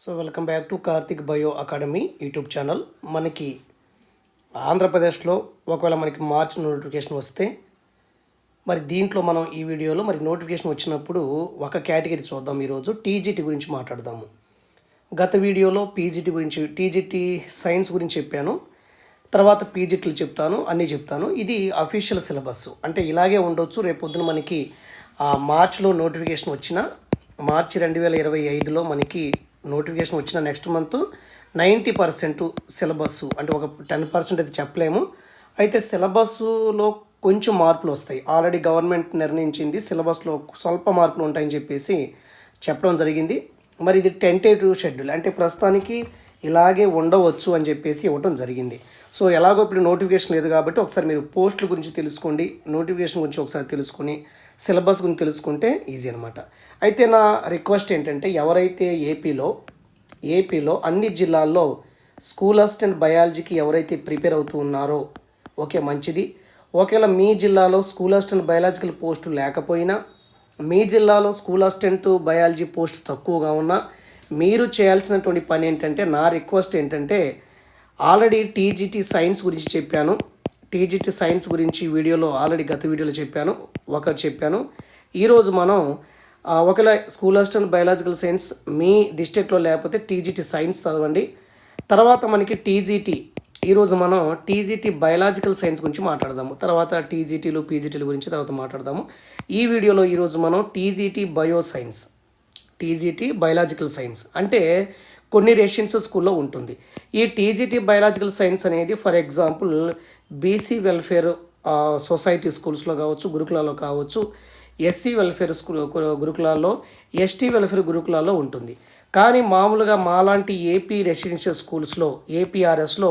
So welcome back to Karthik bio academy YouTube channel. మనకి ఆంధ్రప్రదేశ్లో ఒకవేళ మనకి మార్చ్ నోటిఫికేషన్ వస్తే మరి దీంట్లో మనం ఈ వీడియోలో మరి నోటిఫికేషన్ వచ్చినప్పుడు ఒక కేటగిరీ చూద్దాం ఈరోజు. టీజీటీ గురించి మాట్లాడదాము. గత వీడియోలో పీజీటీ గురించి టీజీటీ సైన్స్ గురించి చెప్పాను. తర్వాత పీజీటీలు చెప్తాను అన్నీ చెప్తాను. ఇది అఫీషియల్ సిలబస్. అంటే ఇలాగే ఉండొచ్చు. రేపు పొద్దున మనకి మార్చ్లో నోటిఫికేషన్ వచ్చిన మార్చి రెండు వేల ఇరవై ఐదులో మనకి నోటిఫికేషన్ వచ్చిన next month ninety percent syllabus అంటే ఒక టెన్ పర్సెంట్ అయితే చెప్పలేము. అయితే సిలబస్లో కొంచెం మార్పులు వస్తాయి. ఆల్రెడీ గవర్నమెంట్ నిర్ణయించింది సిలబస్లో స్వల్ప మార్పులు ఉంటాయని చెప్పేసి చెప్పడం జరిగింది. మరి ఇది టెంటేటివ్ షెడ్యూల్ అంటే ప్రస్తుతానికి ఇలాగే ఉండవచ్చు అని చెప్పేసి ఇవ్వడం జరిగింది. సో ఎలాగో ఇప్పుడు నోటిఫికేషన్ లేదు కాబట్టి ఒకసారి మీరు పోస్టుల గురించి తెలుసుకోండి. నోటిఫికేషన్ గురించి ఒకసారి తెలుసుకొని సిలబస్ గురించి తెలుసుకుంటే ఈజీ అనమాట అయితే నా రిక్వెస్ట్ ఏంటంటే ఎవరైతే ఏపీలో ఏపీలో అన్ని జిల్లాల్లో స్కూల్ అసిస్టెంట్ బయాలజీకి ఎవరైతే ప్రిపేర్ అవుతూ ఉన్నారో ఓకే మంచిది. ఒకవేళ మీ జిల్లాలో స్కూల్ అసిస్టెంట్ బయాలజికల్ పోస్టు లేకపోయినా మీ జిల్లాలో స్కూల్ అసిస్టెంట్ బయాలజీ పోస్ట్ తక్కువగా ఉన్నా మీరు చేయాల్సినటువంటి పని ఏంటంటే నా రిక్వెస్ట్ ఏంటంటే ఆల్రెడీ టీజీటీ సైన్స్ గురించి చెప్పాను. టీజీటీ సైన్స్ గురించి వీడియోలో ఆల్రెడీ గత వీడియోలో చెప్పాను. ఒకటి చెప్పాను. ఈరోజు మనం ఒకవేళ స్కూల్ అసిస్టెంట్ బయాలజికల్ సైన్స్ మీ డిస్ట్రిక్ట్లో లేకపోతే టీజీటీ సైన్స్ చదవండి. తర్వాత మనకి టీజీటీ ఈరోజు మనం టీజీటీ బయాలజికల్ సైన్స్ గురించి మాట్లాడదాము. తర్వాత టీజీటీలు పీజీటీల గురించి తర్వాత మాట్లాడదాము. ఈ వీడియోలో ఈరోజు మనం TGT bio science TGT biological science అంటే కొన్ని రేషన్స్ స్కూల్లో ఉంటుంది. ఈ టీజీటీ బయలాజికల్ సైన్స్ అనేది for example BC welfare society స్కూల్స్లో కావచ్చు గురుకులాలో కావచ్చు ఎస్సీ వెల్ఫేర్ స్కూల్ గురుకులాల్లో ఎస్టీ వెల్ఫేర్ గురుకులాల్లో ఉంటుంది. కానీ మామూలుగా మాలాంటి ఏపీ రెసిడెన్షియల్ స్కూల్స్లో ఏపీఆర్ఎస్లో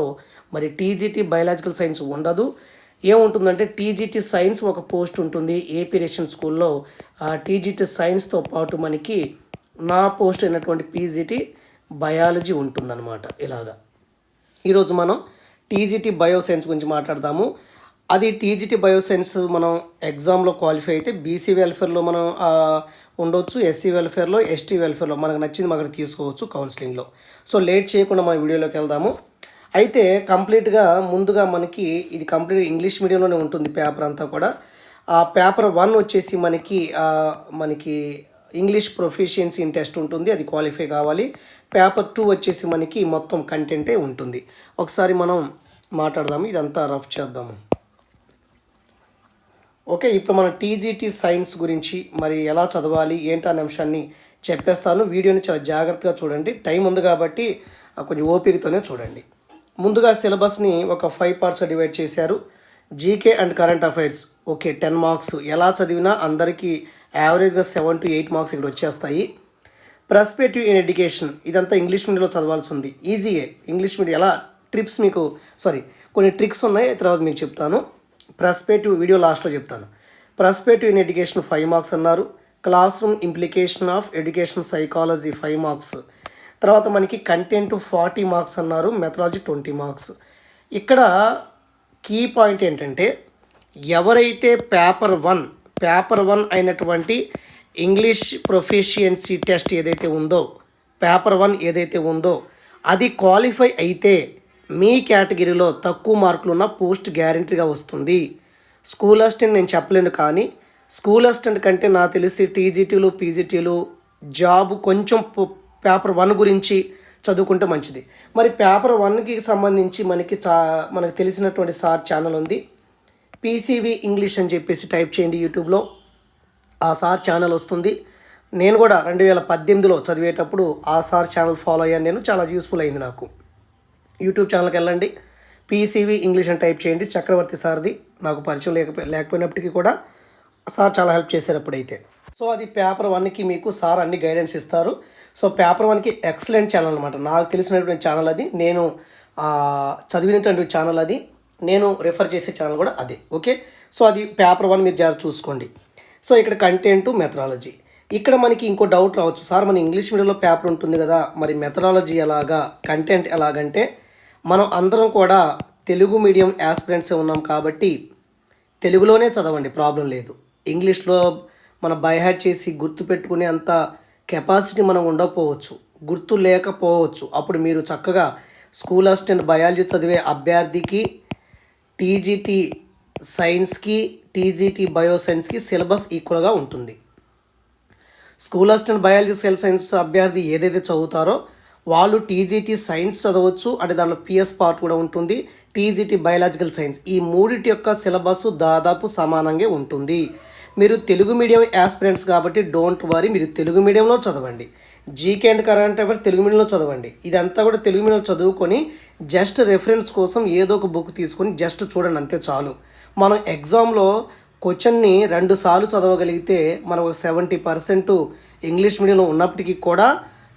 మరి టీజీటీ బయలాజికల్ సైన్స్ ఉండదు. ఏముంటుందంటే టీజీటీ సైన్స్ ఒక పోస్ట్ ఉంటుంది ఏపీ రెసిడెన్షియల్ స్కూల్లో. ఆ టీజీటీ సైన్స్తో పాటు మనకి నా పోస్ట్ అయినటువంటి పీజీటీ బయాలజీ ఉంటుందన్నమాట ఇలాగా. ఈరోజు మనం టీజీటీ బయోసైన్స్ గురించి మాట్లాడదాము అది టీజీటీ బయోసైన్స్ మనం ఎగ్జామ్లో క్వాలిఫై అయితే బీసీ వెల్ఫేర్లో మనం ఉండొచ్చు ఎస్సీ వెల్ఫేర్లో ఎస్టీ వెల్ఫేర్లో మనకు నచ్చింది మనం తీసుకోవచ్చు కౌన్సిలింగ్లో. సో లేట్ చేయకుండా మన వీడియోలోకి వెళ్దాము. అయితే కంప్లీట్గా ముందుగా మనకి ఇది కంప్లీట్ ఇంగ్లీష్ మీడియంలోనే ఉంటుంది పేపర్ అంతా కూడా. ఆ పేపర్ వన్ వచ్చేసి మనకి మనకి ఇంగ్లీష్ ప్రొఫిషియన్సీ ఇన్ టెస్ట్ ఉంటుంది అది క్వాలిఫై కావాలి. పేపర్ టూ వచ్చేసి మనకి మొత్తం కంటెంటే ఉంటుంది. ఒకసారి మనం మాట్లాడదాము ఇదంతా రఫ్ చేద్దాము. ఓకే ఇప్పుడు మనం టీజీటీ సైన్స్ గురించి మరి ఎలా చదవాలి ఏంటి అనే అంశాన్ని చెప్పేస్తాను. వీడియోని చాలా జాగ్రత్తగా చూడండి. టైం ఉంది కాబట్టి కొంచెం ఓపికతోనే చూడండి. ముందుగా సిలబస్ని ఒక ఫైవ్ పార్ట్స్ డివైడ్ చేశారు. GK and current affairs. Okay ten marks. ఎలా చదివినా అందరికీ యావరేజ్గా సెవెన్ టు ఎయిట్ మార్క్స్ ఇక్కడ వచ్చేస్తాయి. Perspective in education. ఇదంతా ఇంగ్లీష్ మీడియంలో చదవాల్సి ఉంది. ఈజీయే. ఇంగ్లీష్ మీడియం ఎలా ట్రిప్స్ మీకు సారీ కొన్ని ట్రిక్స్ ఉన్నాయి. తర్వాత మీకు చెప్తాను. ప్రస్పెక్టివ్ వీడియో లాస్ట్లో చెప్తాను. Perspective in education five marks అన్నారు. Classroom implication of education psychology five marks. తర్వాత మనకి కంటెంట్ ఫార్టీ మార్క్స్ అన్నారు. Methodology twenty marks. ఇక్కడ కీ పాయింట్ ఏంటంటే ఎవరైతే పేపర్ వన్ పేపర్ వన్ అయినటువంటి ఇంగ్లీష్ ప్రొఫిషియన్సీ టెస్ట్ ఏదైతే ఉందో పేపర్ వన్ ఏదైతే ఉందో అది క్వాలిఫై అయితే మీ కేటగిరీలో తక్కువ మార్కులు ఉన్న పోస్ట్ గ్యారంటీగా వస్తుంది. స్కూల్ అసిస్టెంట్ నేను చెప్పలేను కానీ స్కూల్ అసిస్టెంట్ కంటే నాకు తెలిసి టీజీటీలు పీజీటీలు జాబ్ కొంచెం పేపర్ వన్ గురించి చదువుకుంటే మంచిది. మరి పేపర్ వన్కి సంబంధించి మనకి చా మనకు తెలిసినటువంటి సార్ ఛానల్ ఉంది. పీసీవీ ఇంగ్లీష్ అని చెప్పేసి టైప్ చేయండి యూట్యూబ్లో. ఆ సార్ ఛానల్ వస్తుంది. నేను కూడా రెండు వేల పద్దెనిమిదిలో చదివేటప్పుడు ఆ సార్ ఛానల్ ఫాలో అయ్యాను. నేను చాలా యూస్ఫుల్ అయింది నాకు. యూట్యూబ్ ఛానల్కి వెళ్ళండి. పీసీవీ ఇంగ్లీష్ అని టైప్ చేయండి. చక్రవర్తి సార్ది నాకు పరిచయం లేకపో లేకపోయినప్పటికీ కూడా సార్ చాలా హెల్ప్ చేశారు అప్పుడైతే సో అది పేపర్ వన్కి మీకు సార్ అన్ని గైడెన్స్ ఇస్తారు. సో పేపర్ వన్కి ఎక్సలెంట్ ఛానల్ అనమాట నాకు తెలిసినటువంటి ఛానల్ అది. నేను చదివినటువంటి ఛానల్ అది. నేను రిఫర్ చేసే ఛానల్ కూడా అదే. ఓకే? సో అది పేపర్ వన్ మీరు జాగ్రత్త చూసుకోండి. సో ఇక్కడ కంటెంట్ మెథడాలజీ. ఇక్కడ మనకి ఇంకో డౌట్ రావచ్చు. సార్ మన ఇంగ్లీష్ మీడియంలో పేపర్ ఉంటుంది కదా. మరి మెథడాలజీ ఎలాగా కంటెంట్ ఎలాగంటే మనం అందరం కూడా తెలుగు మీడియం యాస్పిరెంట్స్ ఉన్నాం కాబట్టి తెలుగులోనే చదవండి ప్రాబ్లం లేదు. ఇంగ్లీష్లో మన బైహార్ట్ చేసి గుర్తు పెట్టుకునే అంత కెపాసిటీ మనం ఉండకపోవచ్చు గుర్తు లేకపోవచ్చు. అప్పుడు మీరు చక్కగా స్కూల్ అసిస్టెంట్ బయాలజీ చదివే అభ్యర్థికి టీజీటీ సైన్స్కి టీజీటీ బయోసైన్స్కి సిలబస్ ఈక్వల్గా ఉంటుంది. School assistant biology cell science అభ్యర్థి ఏదైతే చదువుతారో వాళ్ళు టీజీటీ సైన్స్ చదవచ్చు అంటే దాంట్లో పిఎస్ పార్ట్ కూడా ఉంటుంది. TGT biological science. ఈ మూడిటి యొక్క సిలబస్ దాదాపు సమానంగా ఉంటుంది. మీరు తెలుగు మీడియం యాస్పిరెంట్స్ కాబట్టి డోంట్ వరీ మీరు తెలుగు మీడియంలో చదవండి. GK and current affairs Telugu మీడియంలో చదవండి. ఇదంతా కూడా తెలుగు మీడియంలో చదువుకొని జస్ట్ రెఫరెన్స్ కోసం ఏదో ఒక బుక్ తీసుకొని జస్ట్ చూడండి అంతే చాలు. మనం ఎగ్జామ్లో క్వశ్చన్ని రెండు సార్లు చదవగలిగితే మనం ఒక సెవెంటీ పర్సెంట్ ఇంగ్లీష్ మీడియంలో ఉన్నప్పటికీ కూడా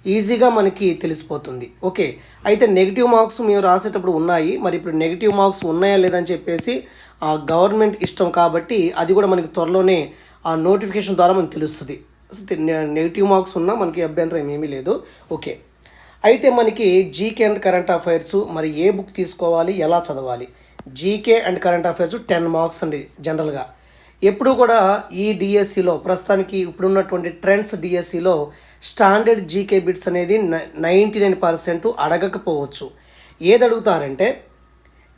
ఈజీగా మనకి తెలిసిపోతుంది. ఓకే అయితే నెగిటివ్ మార్క్స్ మేము రాసేటప్పుడు ఉన్నాయి. మరి ఇప్పుడు నెగిటివ్ మార్క్స్ ఉన్నాయా లేదని చెప్పేసి ఆ గవర్నమెంట్ ఇష్టం కాబట్టి అది కూడా మనకి త్వరలోనే ఆ నోటిఫికేషన్ ద్వారా మనకు తెలుస్తుంది. నెగిటివ్ మార్క్స్ ఉన్నా మనకి అభ్యంతరం ఏమీ లేదు. ఓకే అయితే మనకి జీకే అండ్ కరెంట్ అఫైర్స్ మరి ఏ బుక్ తీసుకోవాలి ఎలా చదవాలి? GK and current affairs ten marks అండి జనరల్గా ఎప్పుడు కూడా ఈ డిఎస్సిలో ప్రస్తుతానికి ఇప్పుడున్నటువంటి ట్రెండ్స్ డిఎస్సిలో స్టాండర్డ్ జీకే బిట్స్ అనేది నైంటీ నైన్ పర్సెంట్ అడగకపోవచ్చు. ఏది అడుగుతారంటే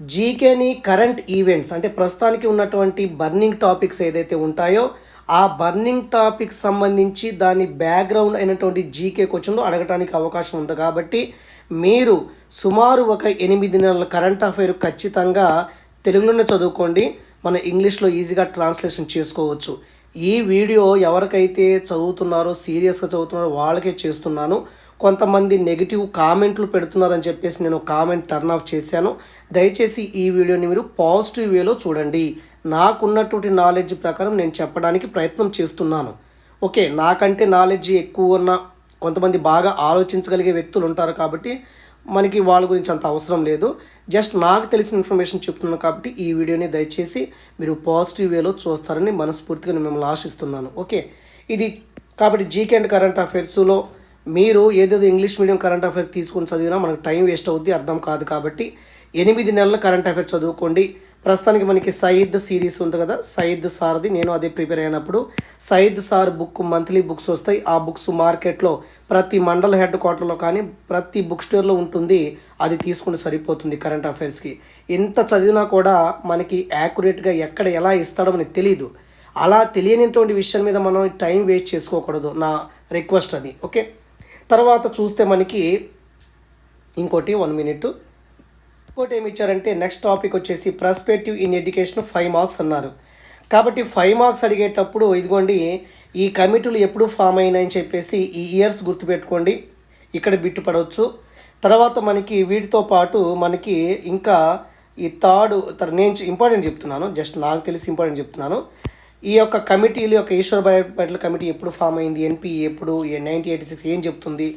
జీకేని కరెంట్ ఈవెంట్స్ అంటే ప్రస్తుతానికి ఉన్నటువంటి బర్నింగ్ టాపిక్స్ ఏదైతే ఉంటాయో ఆ బర్నింగ్ టాపిక్ సంబంధించి దాని బ్యాక్గ్రౌండ్ అయినటువంటి జీకే క్వశ్చన్లు అడగటానికి అవకాశం ఉంది కాబట్టి మీరు సుమారు ఒక ఎనిమిది నెలల కరెంట్ అఫైర్ ఖచ్చితంగా తెలుగులోనే చదువుకోండి. మన ఇంగ్లీష్లో ఈజీగా ట్రాన్స్లేషన్ చేసుకోవచ్చు. ఈ వీడియో ఎవరికైతే చదువుతున్నారో సీరియస్గా చదువుతున్నారో వాళ్ళకే చేస్తున్నాను. కొంతమంది నెగిటివ్ కామెంట్లు పెడుతున్నారని చెప్పేసి నేను కామెంట్ టర్న్ ఆఫ్ చేశాను. దయచేసి ఈ వీడియోని మీరు పాజిటివ్ వేలో చూడండి. నాకున్నటువంటి నాలెడ్జ్ ప్రకారం నేను చెప్పడానికి ప్రయత్నం చేస్తున్నాను. ఓకే నాకంటే నాలెడ్జ్ ఎక్కువ ఉన్న కొంతమంది బాగా ఆలోచించగలిగే వ్యక్తులు ఉంటారు కాబట్టి మనకి వాళ్ళ గురించి అంత అవసరం లేదు. జస్ట్ నాకు తెలిసిన ఇన్ఫర్మేషన్ చెప్తున్నాను కాబట్టి ఈ వీడియోని దయచేసి మీరు పాజిటివ్ వేలో చూస్తారని మనస్ఫూర్తిగా నేను మిమ్మల్ని ఆశిస్తున్నాను. ఓకే? ఇది కాబట్టి జీకే అండ్ కరెంట్ అఫైర్స్లో మీరు ఏదేదో ఇంగ్లీష్ మీడియం కరెంట్ అఫైర్ తీసుకుని చదివినా మనకు టైం వేస్ట్ అవుద్ది అర్థం కాదు కాబట్టి ఎనిమిది నెలల కరెంట్ అఫైర్ చదువుకోండి. ప్రస్తుతానికి మనకి సయీద్ సిరీస్ ఉంది కదా సయీద్ సార్ది. నేను అదే ప్రిపేర్ అయినప్పుడు Saeed sir book monthly books వస్తాయి. ఆ బుక్స్ మార్కెట్లో ప్రతి మండల హెడ్ క్వార్టర్లో కానీ ప్రతి బుక్ స్టోర్లో ఉంటుంది. అది తీసుకుంటే సరిపోతుంది కరెంట్ అఫైర్స్కి. ఎంత చదివినా కూడా మనకి యాక్యురేట్గా ఎక్కడ ఎలా ఇస్తాడో మనకి తెలియదు అలా తెలియనిటువంటి విషయం మీద మనం టైం వేస్ట్ చేసుకోకూడదు నా రిక్వెస్ట్ అది. ఓకే? తర్వాత చూస్తే మనకి ఇంకోటి వన్ మినిట్. ఇంకోటి ఏమి ఇచ్చారంటే నెక్స్ట్ టాపిక్ వచ్చేసి perspective in education five marks అన్నారు. కాబట్టి ఫైవ్ మార్క్స్ అడిగేటప్పుడు ఇదిగోండి ఈ కమిటీలు ఎప్పుడు ఫామ్ అయినాయని చెప్పేసి ఈ ఇయర్స్ గుర్తుపెట్టుకోండి. ఇక్కడ బిట్టు పడవచ్చు తర్వాత మనకి వీటితో పాటు మనకి ఇంకా ఈ థర్డ్ నేను ఇంపార్టెంట్ చెప్తున్నాను. జస్ట్ నాకు తెలిసి ఇంపార్టెంట్ చెప్తున్నాను. ఈ యొక్క కమిటీలు యొక్క ఈశ్వరబాయ్ పటేల్ కమిటీ ఎప్పుడు ఫామ్ అయింది? ఎన్పి ఎప్పుడు? నైన్టీన్ ఎయిటీ సిక్స్ ఏం చెప్తుంది?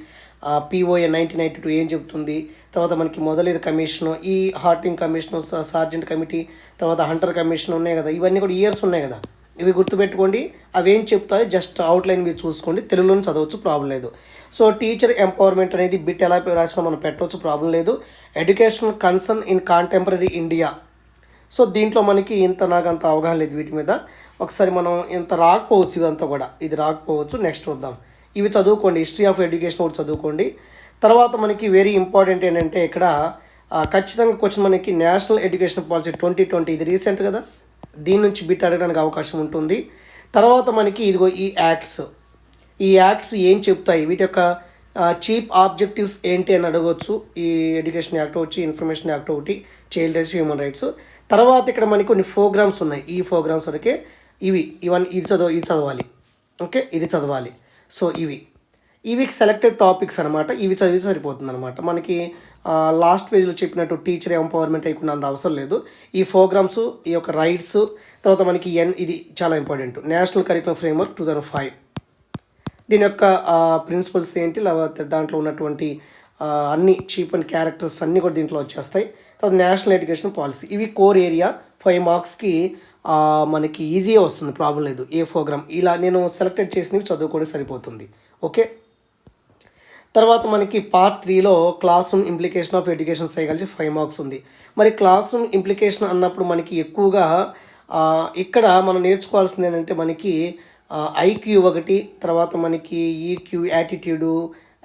పిఓఏ నైన్టీన్ నైన్టీ టూ ఏం చెప్తుంది తర్వాత మనకి మొదలైన కమిషను ఈ హార్టింగ్ కమిషను సార్జెంట్ కమిటీ తర్వాత హంటర్ కమిషన్ ఉన్నాయి కదా ఇవన్నీ కూడా ఇయర్స్ ఉన్నాయి కదా. ఇవి గుర్తుపెట్టుకోండి అవి ఏం చెప్తాయో జస్ట్ అవుట్లైన్ మీరు చూసుకోండి తెలుగులోనే చదవచ్చు ప్రాబ్లం లేదు. సో టీచర్ ఎంపవర్మెంట్ అనేది బిట్ ఎలా రాసినా మనం పెట్టవచ్చు ప్రాబ్లం లేదు. Educational concern in contemporary India so దీంట్లో మనకి ఇంత నాకు అంత అవగాహన లేదు వీటి మీద. ఒకసారి మనం ఇంత రాకపోవచ్చు ఇదంతా కూడా. ఇది రాకపోవచ్చు నెక్స్ట్ చూద్దాం. ఇవి చదువుకోండి. హిస్టరీ ఆఫ్ ఎడ్యుకేషన్ ఒకటి చదువుకోండి. తర్వాత మనకి వెరీ ఇంపార్టెంట్ ఏంటంటే ఇక్కడ ఖచ్చితంగా క్వశ్చన్ మనకి national education policy twenty twenty ఇది రీసెంట్ కదా? దీని నుంచి బిట్ అడగడానికి అవకాశం ఉంటుంది. తర్వాత మనకి ఇదిగో ఈ యాక్ట్స్. ఈ యాక్ట్స్ ఏం చెప్తాయి? వీటి యొక్క చీప్ ఆబ్జెక్టివ్స్ ఏంటి అని అడగవచ్చు ఈ ఎడ్యుకేషన్ యాక్ట్ వచ్చి ఇన్ఫర్మేషన్ యాక్ట్ ఒకటి చైల్డ్ రైట్స్ హ్యూమన్ రైట్స్. తర్వాత ఇక్కడ మనకి కొన్ని ప్రోగ్రామ్స్ ఉన్నాయి. ఈ ప్రోగ్రామ్స్ వరకే ఇవి ఇవన్నీ ఇది చదవ ఇది చదవాలి. ఓకే? ఇది చదవాలి. సో ఇవి. ఇవి సెలెక్టెడ్ టాపిక్స్ అనమాట ఇవి చదివి సరిపోతుంది అనమాట మనకి లాస్ట్ పేజ్లో చెప్పినట్టు టీచర్ ఎంపవర్మెంట్ అయిపోయిన అంత అవసరం లేదు. ఈ ప్రోగ్రామ్స్ ఈ యొక్క రైట్స్ తర్వాత మనకి ఎన్ ఇది చాలా important national curriculum framework two thousand five దీని యొక్క ప్రిన్సిపల్స్ ఏంటి? లేకపోతే దాంట్లో ఉన్నటువంటి అన్ని చీప్ అండ్ క్యారెక్టర్స్ అన్నీ కూడా దీంట్లో వచ్చేస్తాయి. తర్వాత నేషనల్ ఎడ్యుకేషన్ పాలసీ ఇవి కోర్ ఏరియా ఫైవ్ మార్క్స్కి మనకి ఈజీగా వస్తుంది ప్రాబ్లం లేదు. ఏ ప్రోగ్రామ్ ఇలా నేను సెలెక్టెడ్ చేసినవి చదువుకోవడం సరిపోతుంది. ఓకే తర్వాత మనకి పార్ట్ త్రీలో classroom implication of education psychology five marks ఉంది. మరి క్లాస్ రూమ్ ఇంప్లికేషన్ అన్నప్పుడు మనకి ఎక్కువగా ఇక్కడ మనం నేర్చుకోవాల్సింది ఏంటంటే మనకి ఐక్యూ ఒకటి తర్వాత మనకి ఈక్యూ యాటిట్యూడు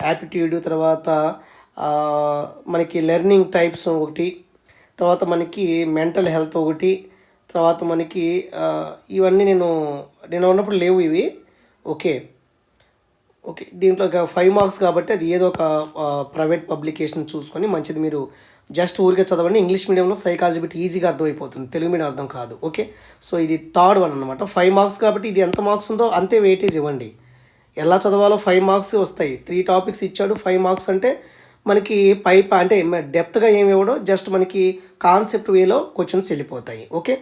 యాప్టిట్యూడ్ తర్వాత మనకి లెర్నింగ్ టైప్స్ ఒకటి తర్వాత మనకి మెంటల్ హెల్త్ ఒకటి తర్వాత మనకి ఇవన్నీ నేను నేను ఉన్నప్పుడు లేవు ఇవి. ఓకే. ఓకే. దీంట్లో ఒక ఫైవ్ మార్క్స్ కాబట్టి అది ఏదో ఒక ప్రైవేట్ పబ్లికేషన్ చూసుకొని మంచిది మీరు జస్ట్ ఊరికే చదవండి. ఇంగ్లీష్ మీడియంలో సైకాలజీ బిట్ ఈజీగా అర్థమైపోతుంది. తెలుగు మీడియం అర్థం కాదు. ఓకే. సో ఇది థర్డ్ వన్ అనమాట ఫైవ్ మార్క్స్ కాబట్టి ఇది ఎంత మార్క్స్ ఉందో అంతే వెయిటేజ్ ఇవ్వండి. ఎలా చదవాలో ఫైవ్ మార్క్స్ వస్తాయి. త్రీ టాపిక్స్ ఇచ్చాడు ఫైవ్ మార్క్స్ అంటే మనకి పై అంటే డెప్త్గా ఏమి ఇవ్వడో జస్ట్ మనకి కాన్సెప్ట్ వేలో క్వశ్చన్స్ వెళ్ళిపోతాయి. ఓకే.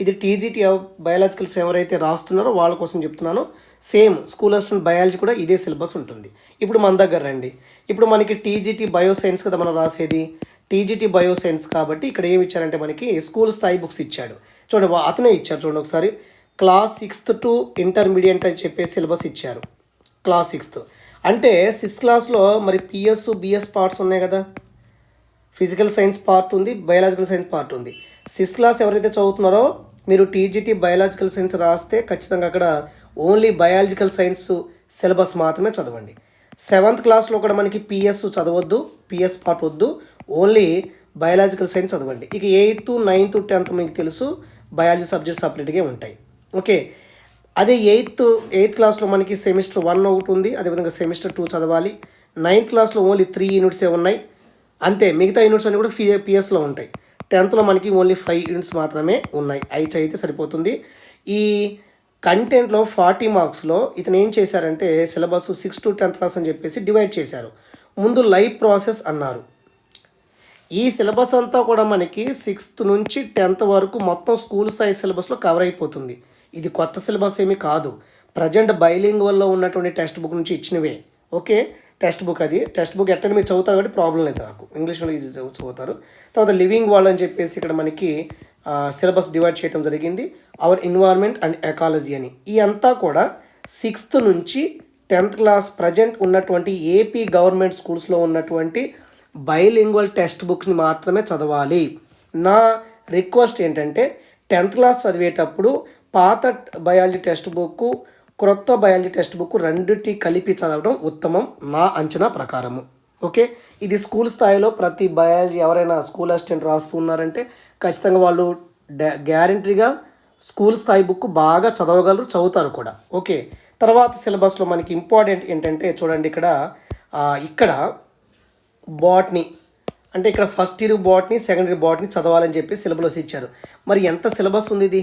ఇది టీజీటీ బయాలజికల్స్ ఎవరైతే రాస్తున్నారో వాళ్ళ కోసం చెప్తున్నాను. సేమ్ స్కూల్ అసిస్టెంట్ బయాలజీ కూడా ఇదే సిలబస్ ఉంటుంది. ఇప్పుడు మన దగ్గర రండి. ఇప్పుడు మనకి టీజీటీ బయోసైన్స్ కదా మనం రాసేది. టీజీటీ బయోసైన్స్ కాబట్టి ఇక్కడ ఏమి ఇచ్చారంటే మనకి స్కూల్ స్థాయి బుక్స్ ఇచ్చాడు. చూడండి అతనే ఇచ్చారు చూడండి ఒకసారి. క్లాస్ సిక్స్త్ టు ఇంటర్మీడియట్ అని చెప్పే సిలబస్ ఇచ్చారు. Class sixth. అంటే సిక్స్త్ క్లాస్లో మరి పిఎస్ బిఎస్ పార్ట్స్ ఉన్నాయి కదా. ఫిజికల్ సైన్స్ పార్ట్ ఉంది బయాలజికల్ సైన్స్ పార్ట్ ఉంది. సిక్స్త్ క్లాస్ ఎవరైతే చదువుతున్నారో మీరు టీజీటీ బయాలజికల్ సైన్స్ రాస్తే ఖచ్చితంగా అక్కడ ఓన్లీ బయాలజికల్ సైన్స్ సిలబస్ మాత్రమే చదవండి. సెవెంత్ క్లాస్లో కూడా మనకి పిఎస్ చదవద్దు పిఎస్ పార్ట్ వద్దు ఓన్లీ బయాలజికల్ సైన్స్ చదవండి. ఇక ఎయిత్ నైన్త్ టెన్త్ మీకు తెలుసు బయాలజీ సబ్జెక్ట్ సపరేట్గా ఉంటాయి. ఓకే. అదే ఎయిత్ ఎయిత్ క్లాస్లో మనకి సెమిస్టర్ వన్ ఒకటి ఉంది అదేవిధంగా సెమిస్టర్ టూ చదవాలి. నైన్త్ క్లాస్లో ఓన్లీ త్రీ యూనిట్సే ఉన్నాయి. అంతే మిగతా యూనిట్స్ అన్నీ కూడా పిఎస్లో ఉంటాయి. టెన్త్లో మనకి ఓన్లీ ఫైవ్ యూనిట్స్ మాత్రమే ఉన్నాయి. అవి చదివితే సరిపోతుంది. ఈ కంటెంట్లో ఫార్టీ మార్క్స్లో ఇతను ఏం చేశారంటే syllabus six to tenth class అని చెప్పేసి డివైడ్ చేశారు. ముందు లైవ్ ప్రాసెస్ అన్నారు. ఈ సిలబస్ అంతా కూడా మనకి సిక్స్త్ నుంచి టెన్త్ వరకు మొత్తం స్కూల్ స్థాయి సిలబస్లో కవర్ అయిపోతుంది. ఇది కొత్త సిలబస్ ఏమీ కాదు. ప్రజెంట్ బైలింగ్ వల్ల ఉన్నటువంటి టెక్స్ట్ బుక్ నుంచి ఇచ్చినవే. ఓకే? టెక్స్ట్ బుక్ అది. టెక్స్ట్ బుక్ ఎట్లా మీరు చదువుతారు కాబట్టి ప్రాబ్లం లేదు నాకు. ఇంగ్లీష్లో ఈజీ చదువుతారు. తర్వాత లివింగ్ వాల్ అని చెప్పేసి ఇక్కడ మనకి సిలబస్ డివైడ్ చేయడం జరిగింది. అవర్ ఎన్వైర్న్మెంట్ అండ్ ఎకాలజీ అని. ఈ అంతా కూడా సిక్స్త్ నుంచి టెన్త్ క్లాస్ ప్రజెంట్ ఉన్నటువంటి ఏపీ గవర్నమెంట్ స్కూల్స్లో ఉన్నటువంటి బైలింగ్వల్ టెక్స్ట్ బుక్ని మాత్రమే చదవాలి. నా రిక్వెస్ట్ ఏంటంటే టెన్త్ క్లాస్ చదివేటప్పుడు పాత బయాలజీ టెక్స్ట్ బుక్ క్రొత్త బయాలజీ టెక్స్ట్ బుక్ రెండింటి కలిపి చదవడం ఉత్తమం నా అంచనా ప్రకారము. ఓకే? ఇది స్కూల్ స్థాయిలో ప్రతి బయాలజీ ఎవరైనా స్కూల్ అసిస్టెంట్ రాస్తున్నారంటే ఖచ్చితంగా వాళ్ళు గ్యారంటీగా స్కూల్ స్థాయి బుక్ బాగా చదవగలరు చదువుతారు కూడా. ఓకే? తర్వాత సిలబస్లో మనకి ఇంపార్టెంట్ ఏంటంటే చూడండి ఇక్కడ ఇక్కడ బాట్నీ అంటే ఇక్కడ first year botany second year botany చదవాలని చెప్పి సిలబస్ ఇచ్చారు. మరి ఎంత సిలబస్ ఉంది ఇది?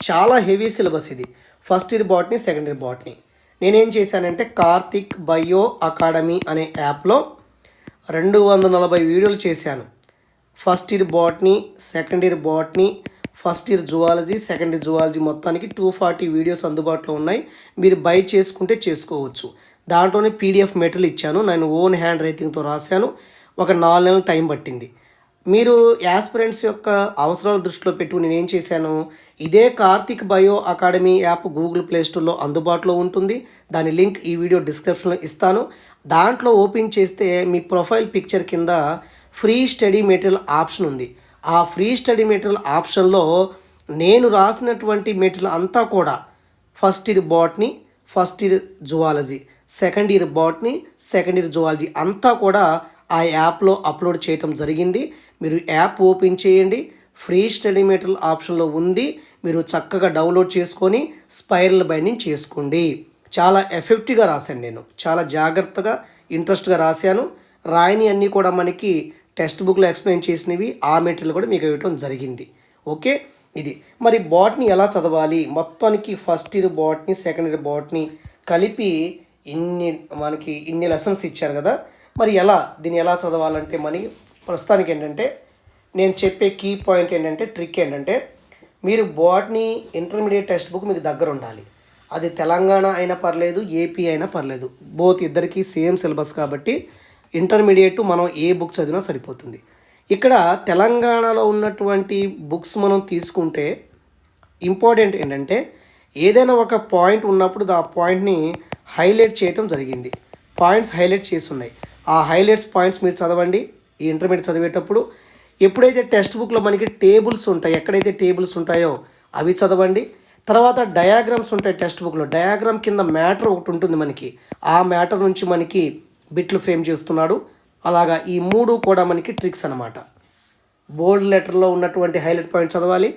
చాలా హెవీ సిలబస్ ఇది. First year botany second year botany. నేనేం చేశానంటే కార్తిక్ బయో అకాడమీ అనే యాప్లో రెండు వందల నలభై వీడియోలు చేశాను. First year botany second year botany first year zoology second year zoology మొత్తానికి టూ ఫార్టీ వీడియోస్ అందుబాటులో ఉన్నాయి. మీరు బై చేసుకుంటే చేసుకోవచ్చు. దాంట్లోనే పీడిఎఫ్ మెటీరియల్ ఇచ్చాను. నేను ఓన్ హ్యాండ్ రైటింగ్తో రాశాను. ఒక నాలుగు నెలలు టైం పట్టింది. మీరు యాస్పిరెంట్స్ యొక్క అవసరాల దృష్టిలో పెట్టుకుని నేను ఏం చేశాను? ఇదే Karthik bio academy app Google ప్లేస్టోర్లో అందుబాటులో ఉంటుంది. దాని లింక్ ఈ వీడియో డిస్క్రిప్షన్లో ఇస్తాను. దాంట్లో ఓపెన్ చేస్తే మీ ప్రొఫైల్ పిక్చర్ కింద ఫ్రీ స్టడీ మెటీరియల్ ఆప్షన్ ఉంది. ఆ ఫ్రీ స్టడీ మెటీరియల్ ఆప్షన్లో నేను రాసినటువంటి మెటీరియల్ అంతా కూడా first year botany first year zoology second year botany second year zoology అంతా కూడా ఆ యాప్లో అప్లోడ్ చేయటం జరిగింది. మీరు యాప్ ఓపెన్ చేయండి. ఫ్రీ స్టడీ మెటీరియల్ ఆప్షన్లో ఉంది. మీరు చక్కగా డౌన్లోడ్ చేసుకొని స్పైరల్ బైండింగ్ చేసుకోండి. చాలా ఎఫెక్టివ్గా రాశాను నేను. చాలా జాగ్రత్తగా ఇంట్రెస్ట్గా రాశాను. రాయని అన్నీ కూడా మనకి టెక్స్ట్ బుక్లో ఎక్స్ప్లెయిన్ చేసినవి ఆ మెటీరియల్ కూడా మీకు ఇవ్వటం జరిగింది. ఓకే? ఇది. మరి బాట్ని ఎలా చదవాలి? మొత్తానికి first year botany second year botany కలిపి ఇన్ని మనకి ఇన్ని లెసన్స్ ఇచ్చారు కదా. మరి ఎలా? దీన్ని ఎలా చదవాలంటే మనకి ప్రస్తుతానికి ఏంటంటే నేను చెప్పే కీ పాయింట్ ఏంటంటే ట్రిక్ ఏంటంటే మీరు బాట్నీ ఇంటర్మీడియట్ టెక్స్ట్ బుక్ మీకు దగ్గర ఉండాలి అది తెలంగాణ అయినా పర్లేదు ఏపీ అయినా పర్లేదు. బోత్ ఇద్దరికీ సేమ్ సిలబస్ కాబట్టి ఇంటర్మీడియట్ మనం ఏ బుక్ చదివినా సరిపోతుంది. ఇక్కడ తెలంగాణలో ఉన్నటువంటి బుక్స్ మనం తీసుకుంటే ఇంపార్టెంట్ ఏంటంటే ఏదైనా ఒక పాయింట్ ఉన్నప్పుడు ఆ పాయింట్ని హైలైట్ చేయటం జరిగింది. పాయింట్స్ హైలైట్ చేసి ఉన్నాయి ఆ హైలైట్స్ పాయింట్స్ మీరు చదవండి. ఈ ఇంటర్మీడియట్ చదివేటప్పుడు ఎప్పుడైతే టెక్స్ట్ బుక్లో మనకి టేబుల్స్ ఉంటాయి ఎక్కడైతే టేబుల్స్ ఉంటాయో అవి చదవండి. తర్వాత డయాగ్రామ్స్ ఉంటాయి టెక్స్ట్ బుక్లో. డయాగ్రామ్ కింద మ్యాటర్ ఒకటి ఉంటుంది మనకి. ఆ మ్యాటర్ నుంచి మనకి బిట్లు ఫ్రేమ్ చేస్తున్నాడు. అలాగా ఈ మూడు కూడా మనకి ట్రిక్స్ అనమాట బోల్డ్ లెటర్లో ఉన్నటువంటి హైలైట్ పాయింట్ చదవాలి.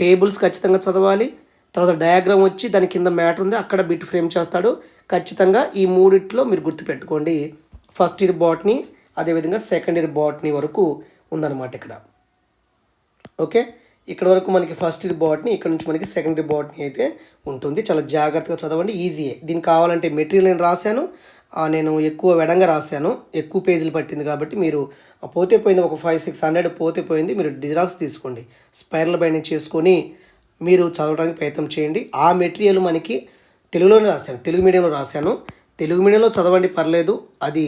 టేబుల్స్ ఖచ్చితంగా చదవాలి. తర్వాత డయాగ్రామ్ వచ్చి దాని కింద మ్యాటర్ ఉంది అక్కడ బిట్ ఫ్రేమ్ చేస్తాడు. ఖచ్చితంగా ఈ మూడిట్లో మీరు గుర్తుపెట్టుకోండి. ఫస్ట్ ఇయర్ బాట్ని అదేవిధంగా సెకండ్ ఇయర్ బాట్ని వరకు ఉందన్నమాట ఇక్కడ. ఓకే ఇక్కడ వరకు మనకి ఫస్ట్ ఇయర్ బాట్ని ఇక్కడ నుంచి మనకి సెకండ్ ఇయర్ బాట్ని అయితే ఉంటుంది. చాలా జాగ్రత్తగా చదవండి ఈజీయే దీనికి కావాలంటే మెటీరియల్ నేను రాశాను. నేను ఎక్కువ వెడంగా రాశాను. ఎక్కువ పేజీలు పట్టింది కాబట్టి మీరు పోతే పోయింది ఒక ఫైవ్ సిక్స్ హండ్రెడ్ పోతే పోయింది మీరు డిజాక్స్ తీసుకోండి. స్పైరల్ బైండింగ్ చేసుకొని మీరు చదవడానికి ప్రయత్నం చేయండి. ఆ మెటీరియల్ మనకి తెలుగులోనే రాశాను. తెలుగు మీడియంలో రాశాను. తెలుగు మీడియంలో చదవండి పర్లేదు. అది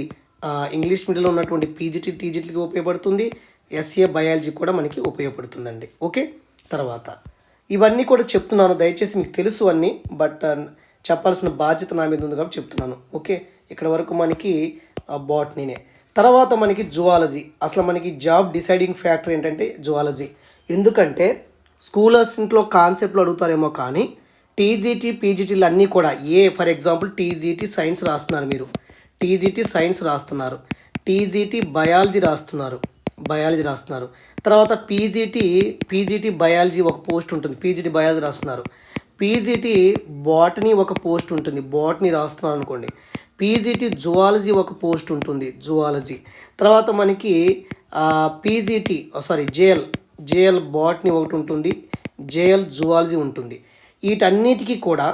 ఇంగ్లీష్ మీడియంలో ఉన్నటువంటి పీజీటీ టీజీటీకి ఉపయోగపడుతుంది. ఎస్ఏ బయాలజీ కూడా మనకి ఉపయోగపడుతుందండి. ఓకే? తర్వాత. ఇవన్నీ కూడా చెప్తున్నాను దయచేసి మీకు తెలుసు అన్నీ బట్ చెప్పాల్సిన బాధ్యత నా మీద ఉంది కాబట్టి చెప్తున్నాను. ఓకే? ఇక్కడ వరకు మనకి బాట్నీనే తర్వాత మనకి జువాలజీ. అసలు మనకి జాబ్ డిసైడింగ్ ఫ్యాక్టర్ ఏంటంటే జువాలజీ. ఎందుకంటే స్కూలర్స్ ఇంట్లో కాన్సెప్ట్లు అడుగుతారేమో కానీ టీజీటీ పీజీటీలు అన్నీ కూడా ఏ ఫర్ ఎగ్జాంపుల్ టీజీటీ సైన్స్ రాస్తున్నారు మీరు. టీజీటీ సైన్స్ రాస్తున్నారు. టీజీటీ బయాలజీ రాస్తున్నారు. బయాలజీ రాస్తున్నారు. తర్వాత పీజీటీ పీజీటీ బయాలజీ ఒక పోస్ట్ ఉంటుంది. పీజీటీ బయాలజీ రాస్తున్నారు. పీజీటీ బాటనీ ఒక పోస్ట్ ఉంటుంది. బాటనీ రాస్తున్నారు అనుకోండి. పీజీటీ జువాలజీ ఒక పోస్ట్ ఉంటుంది. జువాలజీ. తర్వాత మనకి PGT sorry JL JL botany ఒకటి ఉంటుంది. జేఎల్ జువాలజీ ఉంటుంది. వీటన్నిటికీ కూడా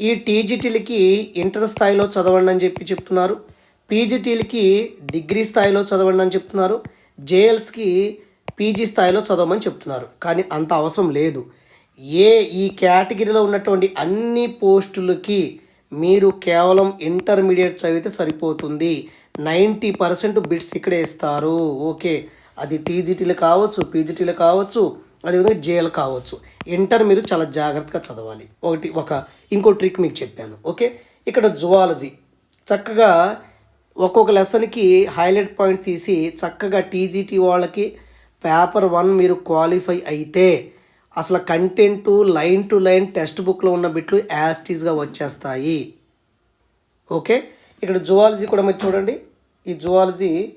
ఈ టీజీటీలకి ఇంటర్ స్థాయిలో చదవండి అని చెప్పి చెప్తున్నారు. పీజీటీలకి డిగ్రీ స్థాయిలో చదవండి అని చెప్తున్నారు. జేఎల్స్కి పీజీ స్థాయిలో చదవమని చెప్తున్నారు. కానీ అంత అవసరం లేదు. ఏ ఈ కేటగిరీలో ఉన్నటువంటి అన్ని పోస్టులకి మీరు కేవలం ఇంటర్మీడియట్ చదివితే సరిపోతుంది. నైంటీ పర్సెంట్ బిట్స్ ఇక్కడే ఇస్తారు. ఓకే. అది టీజీటీలు కావచ్చు పీజీటీలు కావచ్చు అదేవిధంగా జేఎల్ కావచ్చు. ఇంటర్ మీరు చాలా జాగ్రత్తగా చదవాలి. ఒకటి ఒక ఇంకో ట్రిక్ మీకు చెప్పాను ఓకే? ఇక్కడ జువాలజీ. చక్కగా ఒక్కొక్క లెసన్కి హైలైట్ పాయింట్ తీసి చక్కగా టీజీటీ వాళ్ళకి పేపర్ వన్ మీరు క్వాలిఫై అయితే అసలు content line to line text బుక్లో ఉన్న బిట్లు యాస్టీస్గా వచ్చేస్తాయి. ఓకే? ఇక్కడ జువాలజీ కూడా మీరు చూడండి. ఈ జువాలజీ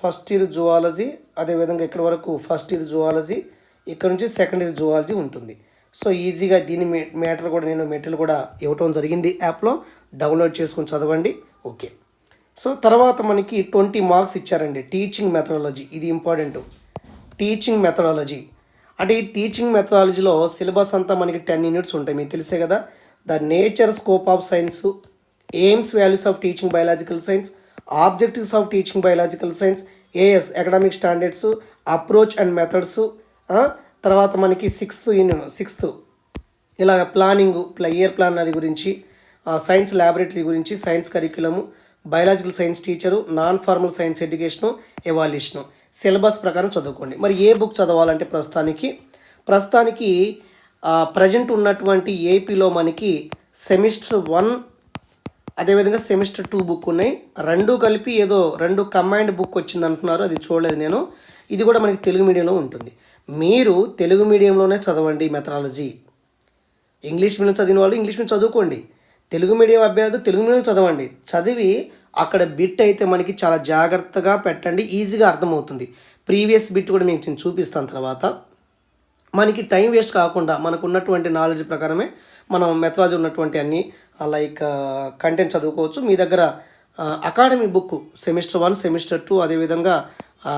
ఫస్ట్ ఇయర్ జువాలజీ అదేవిధంగా ఇక్కడ వరకు ఫస్ట్ ఇయర్ జువాలజీ ఇక్కడ నుంచి సెకండ్ ఇయర్ జువాలజీ ఉంటుంది. సో ఈజీగా దీని మ్యాటర్ కూడా నేను మెటీరియల్ కూడా ఇవ్వటం జరిగింది యాప్లో డౌన్లోడ్ చేసుకుని చదవండి. ఓకే సో తర్వాత మనకి ట్వంటీ మార్క్స్ ఇచ్చారండి. టీచింగ్ మెథడాలజీ ఇది ఇంపార్టెంట్ టీచింగ్ మెథడాలజీ అంటే ఈ టీచింగ్ మెథడాలజీలో సిలబస్ అంతా మనకి టెన్ యూనిట్స్ ఉంటాయి. మీకు తెలిసే కదా? The nature scope of science aims values of teaching biological science objectives of teaching biological science AS academic standards approach and methods తర్వాత మనకి సిక్స్త్ యూనియన్ సిక్స్త్ ఇలాగ ప్లానింగ్ ఇయర్ ప్లానరీ గురించి సైన్స్ ల్యాబొరేటరీ గురించి science curriculum biological science teacher non formal science education evaluation syllabus ప్రకారం చదువుకోండి. మరి ఏ book చదవాలంటే ప్రస్తుతానికి? ప్రస్తుతానికి ప్రజెంట్ ఉన్నటువంటి ఏపీలో మనకి సెమిస్టర్ వన్ అదేవిధంగా సెమిస్టర్ టూ బుక్ ఉన్నాయి. రెండు కలిపి ఏదో రెండు కంబైన్డ్ బుక్ వచ్చింది అంటున్నారు అది చూడలేదు నేను. ఇది కూడా మనకి తెలుగు మీడియంలో ఉంటుంది. మీరు తెలుగు మీడియంలోనే చదవండి మెథడాలజీ. ఇంగ్లీష్ మీడియం చదివిన వాళ్ళు ఇంగ్లీష్ మీడియం చదువుకోండి. తెలుగు మీడియం అభ్యర్థులు తెలుగు మీడియం చదవండి. చదివి అక్కడ బిట్ అయితే మనకి చాలా జాగ్రత్తగా పెట్టండి ఈజీగా అర్థమవుతుంది. ప్రీవియస్ బిట్ కూడా మీకు నేను చూపిస్తాను తర్వాత. మనకి టైం వేస్ట్ కాకుండా మనకు ఉన్నటువంటి నాలెడ్జ్ ప్రకారమే మనం మెథడాలజీ ఉన్నటువంటి అన్ని లైక్ కంటెంట్ చదువుకోవచ్చు. మీ దగ్గర academy book semester one semester two అదేవిధంగా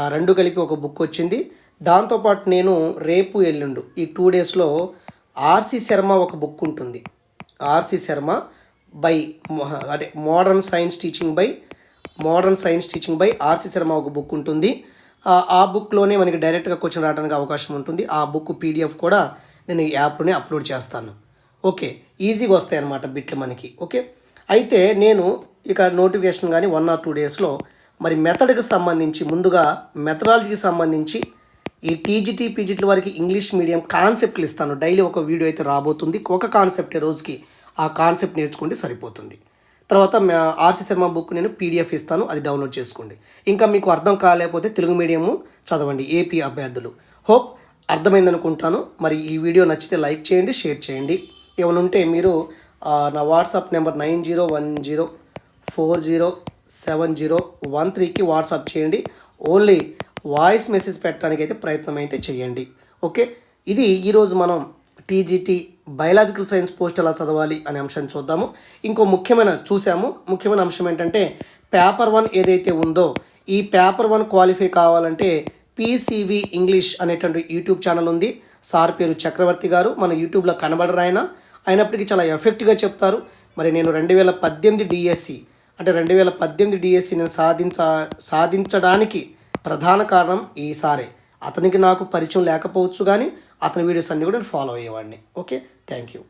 రెండు కలిపి ఒక బుక్ వచ్చింది. దాంతోపాటు నేను రేపు ఎల్లుండు ఈ టూ డేస్లో ఆర్సి శర్మ ఒక బుక్ ఉంటుంది. ఆర్సి శర్మ బై అదే modern science teaching by modern science teaching by RC Sharma ఒక బుక్ ఉంటుంది. ఆ- బుక్లోనే మనకి డైరెక్ట్గా క్వశ్చన్ రావడానికి అవకాశం ఉంటుంది. ఆ బుక్ పీడిఎఫ్ కూడా నేను ఈ యాప్లోనే అప్లోడ్ చేస్తాను. ఓకే ఈజీగా వస్తాయి అన్నమాట బిట్లు మనకి. ఓకే అయితే నేను ఇక నోటిఫికేషన్ కానీ వన్ ఆర్ టూ డేస్లో మరి మెథడ్కి సంబంధించి ముందుగా మెథడాలజీకి సంబంధించి ఈ టీజీటీ పీజీటీ వారికి ఇంగ్లీష్ మీడియం కాన్సెప్ట్లు ఇస్తాను. డైలీ ఒక వీడియో అయితే రాబోతుంది. ఒక కాన్సెప్ట్ రోజుకి ఆ కాన్సెప్ట్ నేర్చుకుంటే సరిపోతుంది. తర్వాత ఆర్సి శర్మ బుక్ నేను పీడిఎఫ్ ఇస్తాను. అది డౌన్లోడ్ చేసుకోండి. ఇంకా మీకు అర్థం కాలేకపోతే తెలుగు మీడియము చదవండి. ఏపీ అభ్యర్థులు. హోప్ అర్థమైందనుకుంటాను. మరి ఈ వీడియో నచ్చితే లైక్ చేయండి షేర్ చేయండి. ఏమైనా ఉంటే మీరు నా WhatsApp number nine zero one zero four zero seven zero one త్రీకి వాట్సాప్ చేయండి. ఓన్లీ వాయిస్ మెసేజ్ పెట్టడానికి అయితే ప్రయత్నం అయితే చేయండి. ఓకే? ఇది ఈరోజు మనం టీజీటీ బయలాజికల్ సైన్స్ పోస్ట్ ఎలా చదవాలి అనే అంశాన్ని చూద్దాము. ఇంకో ముఖ్యమైన చూసాము. ముఖ్యమైన అంశం ఏంటంటే పేపర్ వన్ ఏదైతే ఉందో ఈ పేపర్ వన్ క్వాలిఫై కావాలంటే పీసీవి ఇంగ్లీష్ అనేటువంటి యూట్యూబ్ ఛానల్ ఉంది. సార్ పేరు చక్రవర్తి గారు. మన యూట్యూబ్లో కనబడరు ఆయన. అయినప్పటికీ చాలా ఎఫెక్ట్గా చెప్తారు. మరి నేను రెండు వేల పద్దెనిమిది డిఎస్సి అంటే రెండు వేల పద్దెనిమిది డిఎస్సి నేను సాధించ సాధించడానికి ప్రధాన కారణం ఈసారి. అతనికి నాకు పరిచయం లేకపోవచ్చు కానీ అతని వీడియోస్ అన్నీ కూడా నేను ఫాలో అయ్యేవాడిని. Okay thank you